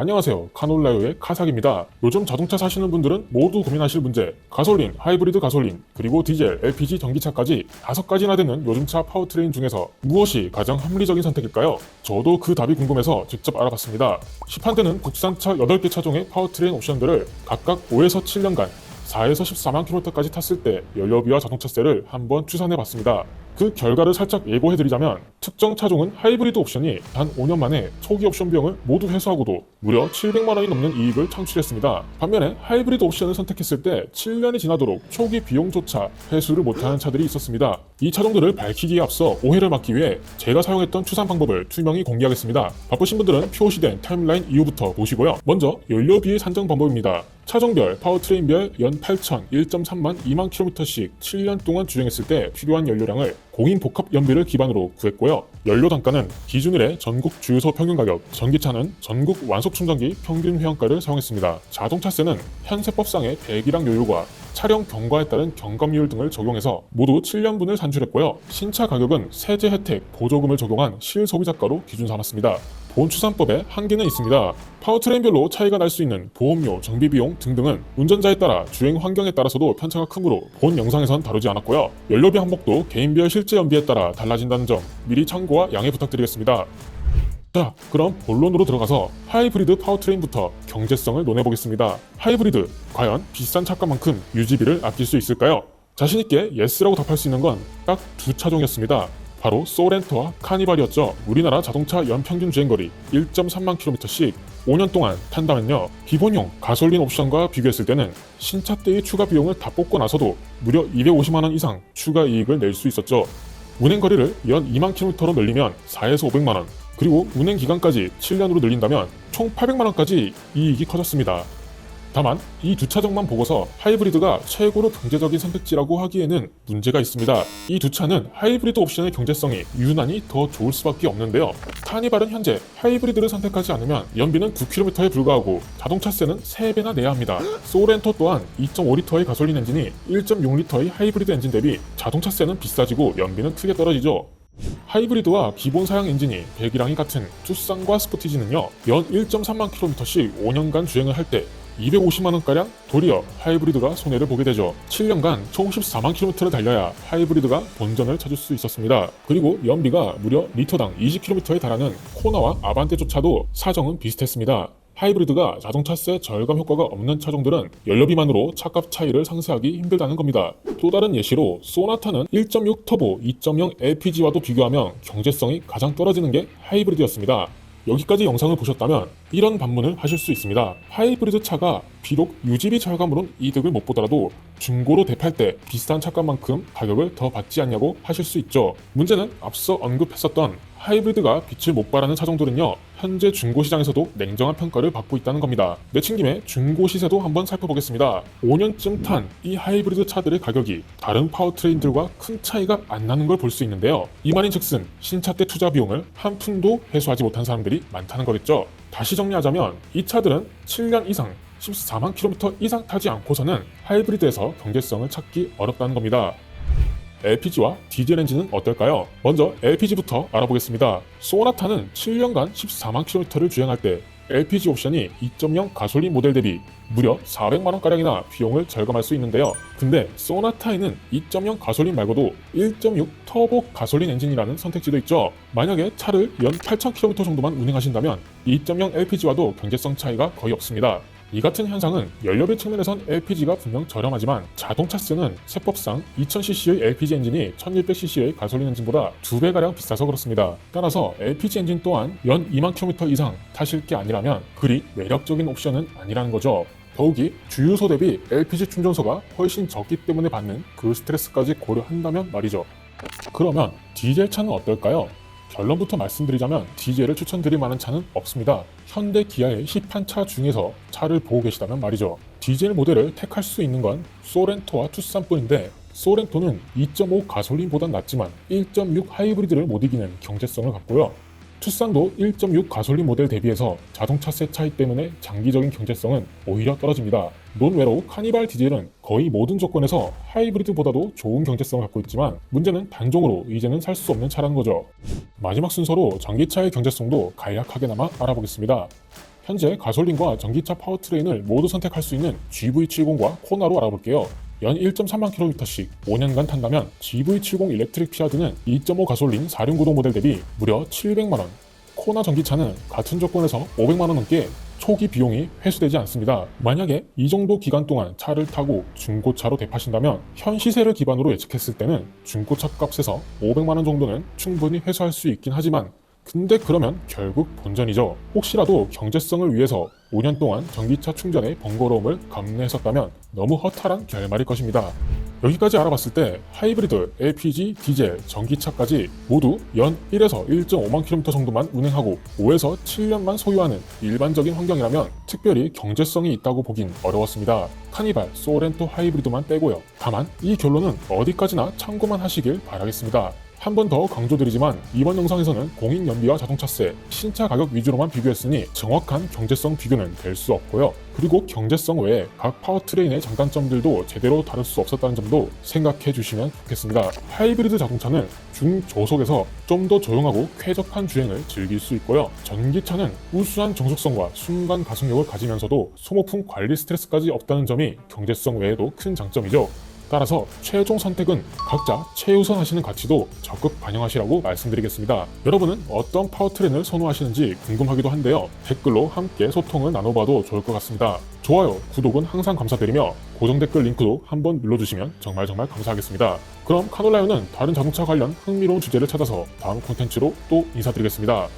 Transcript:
안녕하세요. 카놀라요의 카삭입니다. 요즘 자동차 사시는 분들은 모두 고민하실 문제, 가솔린, 하이브리드 가솔린, 그리고 디젤, LPG 전기차까지 다섯 가지나 되는 요즘 차 파워트레인 중에서 무엇이 가장 합리적인 선택일까요? 저도 그 답이 궁금해서 직접 알아봤습니다. 시판대는 국산차 8개 차종의 파워트레인 옵션들을 각각 5에서 7년간 4에서 14만 킬로미터까지 탔을 때 연료비와 자동차세를 한번 추산해 봤습니다. 그 결과를 살짝 예고해드리자면 특정 차종은 하이브리드 옵션이 단 5년 만에 초기 옵션 비용을 모두 회수하고도 무려 700만 원이 넘는 이익을 창출했습니다. 반면에 하이브리드 옵션을 선택했을 때 7년이 지나도록 초기 비용조차 회수를 못하는 차들이 있었습니다. 이 차종들을 밝히기에 앞서 오해를 막기 위해 제가 사용했던 추산 방법을 투명히 공개하겠습니다. 바쁘신 분들은 표시된 타임라인 이후부터 보시고요. 먼저 연료비의 산정 방법입니다. 차종별, 파워트레인별 연 8천, 1.3만, 2만 킬로미터씩 7년 동안 주행했을 때 필요한 연료량을 공인 복합 연비를 기반으로 구했고요. 연료 단가는 기준일의 전국 주유소 평균 가격, 전기차는 전국 완속 충전기 평균 회원가를 사용했습니다. 자동차세는 현 세법상의 배기량 요율과 차량 경과에 따른 경감률 등을 적용해서 모두 7년분을 산출했고요. 신차 가격은 세제 혜택, 보조금을 적용한 실소비자가로 기준 삼았습니다. 본 추산법에 한계는 있습니다. 파워트레인별로 차이가 날 수 있는 보험료, 정비 비용 등등은 운전자에 따라 주행 환경에 따라서도 편차가 크므로 본 영상에선 다루지 않았고요. 연료비 항목도 개인별 실제 연비에 따라 달라진다는 점 미리 참고와 양해 부탁드리겠습니다. 자, 그럼 본론으로 들어가서 하이브리드 파워트레인부터 경제성을 논해보겠습니다. 하이브리드, 과연 비싼 차값만큼 유지비를 아낄 수 있을까요? 자신있게 예스라고 답할 수 있는 건 딱 두 차종이었습니다. 바로 소렌토와 카니발이었죠. 우리나라 자동차 연평균 주행거리 1.3만 킬로미터씩 5년 동안 탄다면요. 기본용 가솔린 옵션과 비교했을 때는 신차 때의 추가 비용을 다 뽑고 나서도 무려 250만 원 이상 추가 이익을 낼 수 있었죠. 운행 거리를 연 2만 킬로미터로 늘리면 4에서 500만 원, 그리고 운행 기간까지 7년으로 늘린다면 총 800만 원까지 이익이 커졌습니다. 다만 이 두 차종만 보고서 하이브리드가 최고로 경제적인 선택지라고 하기에는 문제가 있습니다. 이 두 차는 하이브리드 옵션의 경제성이 유난히 더 좋을 수밖에 없는데요. 카니발은 현재 하이브리드를 선택하지 않으면 연비는 9km에 불과하고 자동차세는 3배나 내야 합니다. 소렌토 또한 2.5리터의 가솔린 엔진이 1.6리터의 하이브리드 엔진 대비 자동차세는 비싸지고 연비는 크게 떨어지죠. 하이브리드와 기본 사양 엔진이 배기량이 같은 투싼과 스포티지는요 연 1.3만 킬로미터씩 5년간 주행을 할 때 250만 원가량 도리어 하이브리드가 손해를 보게 되죠. 7년간 총 14만 킬로미터를 달려야 하이브리드가 본전을 찾을 수 있었습니다. 그리고 연비가 무려 리터당 20km에 달하는 코나와 아반떼조차도 사정은 비슷했습니다. 하이브리드가 자동차세 절감 효과가 없는 차종들은 연료비만으로 차값 차이를 상쇄하기 힘들다는 겁니다. 또 다른 예시로 소나타는 1.6 터보 2.0 LPG와도 비교하면 경제성이 가장 떨어지는 게 하이브리드였습니다. 여기까지 영상을 보셨다면 이런 반문을 하실 수 있습니다. 하이브리드 차가 비록 유지비 절감으론 이득을 못 보더라도 중고로 대팔 때 비싼 차값만큼 가격을 더 받지 않냐고 하실 수 있죠. 문제는 앞서 언급했었던 하이브리드가 빛을 못 발하는 차종들은요 현재 중고 시장에서도 냉정한 평가를 받고 있다는 겁니다. 내친 김에 중고 시세도 한번 살펴보겠습니다. 5년쯤 탄 이 하이브리드 차들의 가격이 다른 파워트레인들과 큰 차이가 안 나는 걸 볼 수 있는데요. 이 말인즉슨 신차 때 투자 비용을 한 푼도 회수하지 못한 사람들이 많다는 거겠죠. 다시 정리하자면 이 차들은 7년 이상 14만 킬로미터 이상 타지 않고서는 하이브리드에서 경제성을 찾기 어렵다는 겁니다. LPG와 디젤 엔진은 어떨까요? 먼저 LPG부터 알아보겠습니다. 소나타는 7년간 14만 킬로미터를 주행할 때 LPG 옵션이 2.0 가솔린 모델 대비 무려 400만 원가량이나 비용을 절감할 수 있는데요. 근데 소나타에는 2.0 가솔린 말고도 1.6 터보 가솔린 엔진이라는 선택지도 있죠. 만약에 차를 연 8,000km 정도만 운행하신다면 2.0 LPG와도 경제성 차이가 거의 없습니다. 이 같은 현상은 연료비 측면에선 LPG가 분명 저렴하지만 자동차세는 세법상 2000cc의 LPG 엔진이 1600cc의 가솔린 엔진보다 2배가량 비싸서 그렇습니다. 따라서 LPG 엔진 또한 연 2만 km 이상 타실 게 아니라면 그리 매력적인 옵션은 아니라는 거죠. 더욱이 주유소 대비 LPG 충전소가 훨씬 적기 때문에 받는 그 스트레스까지 고려한다면 말이죠. 그러면 디젤 차는 어떨까요? 결론부터 말씀드리자면 디젤을 추천드릴 만한 차는 없습니다. 현대 기아의 힙한 차 중에서 차를 보고 계시다면 말이죠. 디젤 모델을 택할 수 있는 건 소렌토와 투싼뿐인데 소렌토는 2.5 가솔린보단 낫지만 1.6 하이브리드를 못 이기는 경제성을 갖고요. 투싼도 1.6 가솔린 모델 대비해서 자동차세 차이 때문에 장기적인 경제성은 오히려 떨어집니다. 논외로 카니발 디젤은 거의 모든 조건에서 하이브리드보다도 좋은 경제성을 갖고 있지만 문제는 단종으로 이제는 살 수 없는 차라는 거죠. 마지막 순서로 전기차의 경제성도 간략하게나마 알아보겠습니다. 현재 가솔린과 전기차 파워트레인을 모두 선택할 수 있는 GV70과 코나로 알아볼게요. 연 1.3만 킬로미터씩 5년간 탄다면 GV70 일렉트릭 피아드는 2.5 가솔린 4륜구동 모델 대비 무려 700만 원, 코나 전기차는 같은 조건에서 500만 원 넘게 초기 비용이 회수되지 않습니다. 만약에 이 정도 기간 동안 차를 타고 중고차로 대파신다면 현 시세를 기반으로 예측했을 때는 중고차 값에서 500만 원 정도는 충분히 회수할 수 있긴 하지만 근데 그러면 결국 본전이죠. 혹시라도 경제성을 위해서 5년 동안 전기차 충전의 번거로움을 감내했었다면 너무 허탈한 결말일 것입니다. 여기까지 알아봤을 때 하이브리드, LPG, 디젤, 전기차까지 모두 연 1에서 1.5만 킬로미터 정도만 운행하고 5에서 7년만 소유하는 일반적인 환경이라면 특별히 경제성이 있다고 보긴 어려웠습니다. 카니발, 소렌토 하이브리드만 빼고요. 다만 이 결론은 어디까지나 참고만 하시길 바라겠습니다. 한 번 더 강조드리지만 이번 영상에서는 공인 연비와 자동차세, 신차 가격 위주로만 비교했으니 정확한 경제성 비교는 될 수 없고요. 그리고 경제성 외에 각 파워트레인의 장단점들도 제대로 다룰 수 없었다는 점도 생각해 주시면 좋겠습니다. 하이브리드 자동차는 중저속에서 좀 더 조용하고 쾌적한 주행을 즐길 수 있고요. 전기차는 우수한 정속성과 순간 가속력을 가지면서도 소모품 관리 스트레스까지 없다는 점이 경제성 외에도 큰 장점이죠. 따라서 최종 선택은 각자 최우선 하시는 가치도 적극 반영하시라고 말씀드리겠습니다. 여러분은 어떤 파워트레인을 선호하시는지 궁금하기도 한데요. 댓글로 함께 소통을 나눠봐도 좋을 것 같습니다. 좋아요, 구독은 항상 감사드리며 고정 댓글 링크도 한번 눌러주시면 정말 정말 감사하겠습니다. 그럼 카놀라요는 다른 자동차 관련 흥미로운 주제를 찾아서 다음 콘텐츠로 또 인사드리겠습니다.